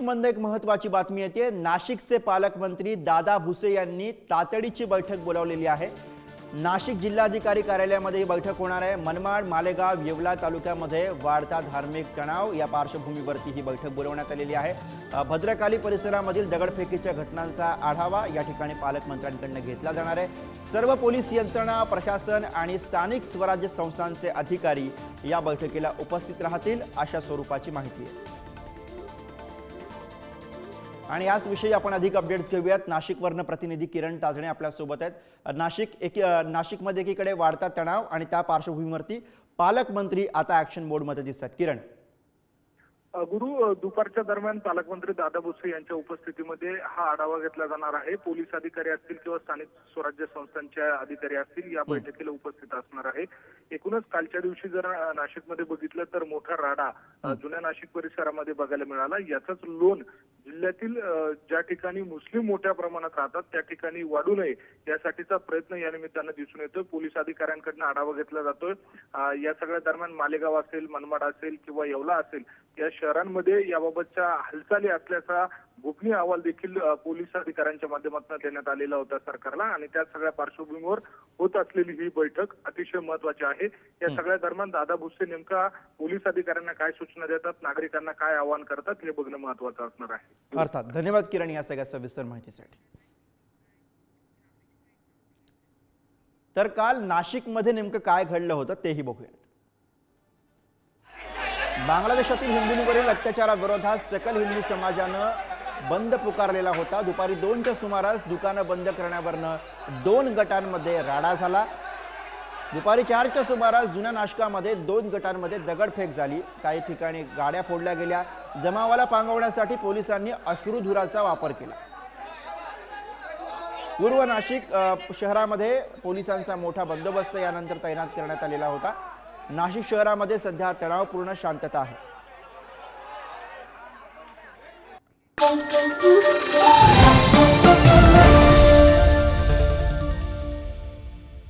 नाशिकमधनं एक महत्वाची बातमी येते. नाशिकचे पालकमंत्री दादा भुसे यांनी तातडीची बैठक बोलावलेली आहे. नाशिक जिल्हाधिकारी कार्यालयामध्ये ही बैठक होणार आहे. मनमाड मालेगाव येवला तालुक्यामध्ये वाढता धार्मिक तणाव या पार्श्वभूमीवरती ही बैठक बोलवण्यात आलेली आहे. भद्रकाली परिसरामधील दगडफेकीच्या घटनांचा आढावा या ठिकाणी पालकमंत्र्यांकडनं घेतला जाणार आहे. सर्व पोलीस यंत्रणा प्रशासन आणि स्थानिक स्वराज्य संस्थांचे अधिकारी या बैठकीला उपस्थित राहतील अशा स्वरूपाची माहिती आहे. आणि याच विषयी आपण अधिक अपडेट्स घेऊयात. नाशिकवरनं प्रतिनिधी किरण ताजणे आपल्यासोबत आहेत. नाशिक एक नाशिकमध्ये एकीकडे वाढता तणाव आणि त्या पार्श्वभूमीवरती पालकमंत्री आता ऍक्शन मोडमध्ये दिसतात किरण. गुरु दुपारच्या दरम्यान पालकमंत्री दादा भुसे यांच्या उपस्थितीमध्ये हा आढावा घेतला जाणार आहे. पोलीस अधिकारी असतील किंवा स्थानिक स्वराज्य संस्थांचे अधिकारी असतील या बैठकीला उपस्थित असणार आहे. एकूणच कालच्या दिवशी जर नाशिकमध्ये बघितलं तर मोठा राडा जुन्या नाशिक परिसरामध्ये बघायला मिळाला. याचाच लोन जिल्ह्यातील ज्या ठिकाणी मुस्लिम मोठ्या प्रमाणात राहतात त्या ठिकाणी वाढू नये यासाठीचा प्रयत्न या निमित्तानं दिसून येतोय. पोलीस अधिकाऱ्यांकडनं आढावा घेतला जातोय. या सगळ्या दरम्यान मालेगाव असेल मनमाड असेल किंवा येवला असेल या शहरांमध्ये याबाबतच्या हालचाली असल्याचा गोपनीय अहवाल देखील पोलीस अधिकाऱ्यांच्या माध्यमातून देण्यात आलेला होता सरकारला आणि त्या सगळ्या पार्श्वभूमीवर होत असलेली ही बैठक अतिशय महत्वाची आहे. या सगळ्या दरम्यान दादा भुसे नेमका पोलीस अधिकाऱ्यांना काय सूचना देतात नागरिकांना काय आवाहन करतात हे बघणं महत्वाचं असणार आहे. अर्थात धन्यवाद किरण या सगळ्या सविस्तर माहितीसाठी. तर काल नाशिकमध्ये नेमकं काय घडलं होतं तेही बघूयात. बांगलादेशातील हिंदूंवरील अत्याचाराविरोधात सकल हिंदू समाजानं बंद पुकारलेला होता. दुपारी दोनच्या सुमारास दुकानं बंद करण्यावरनं दोन गटांमध्ये राडा झाला. दुपारी चारच्या सुमारास जुन्या नाशकामध्ये दोन गटांमध्ये दगडफेक झाली. काही ठिकाणी गाड्या फोडल्या गेल्या. जमावाला पांगवण्यासाठी पोलिसांनी अश्रुधुराचा वापर केला. पूर्व नाशिक शहरामध्ये पोलिसांचा मोठा बंदोबस्त यानंतर तैनात करण्यात आलेला होता. नाशिक शहरामध्ये सध्या तणावपूर्ण शांतता आहे.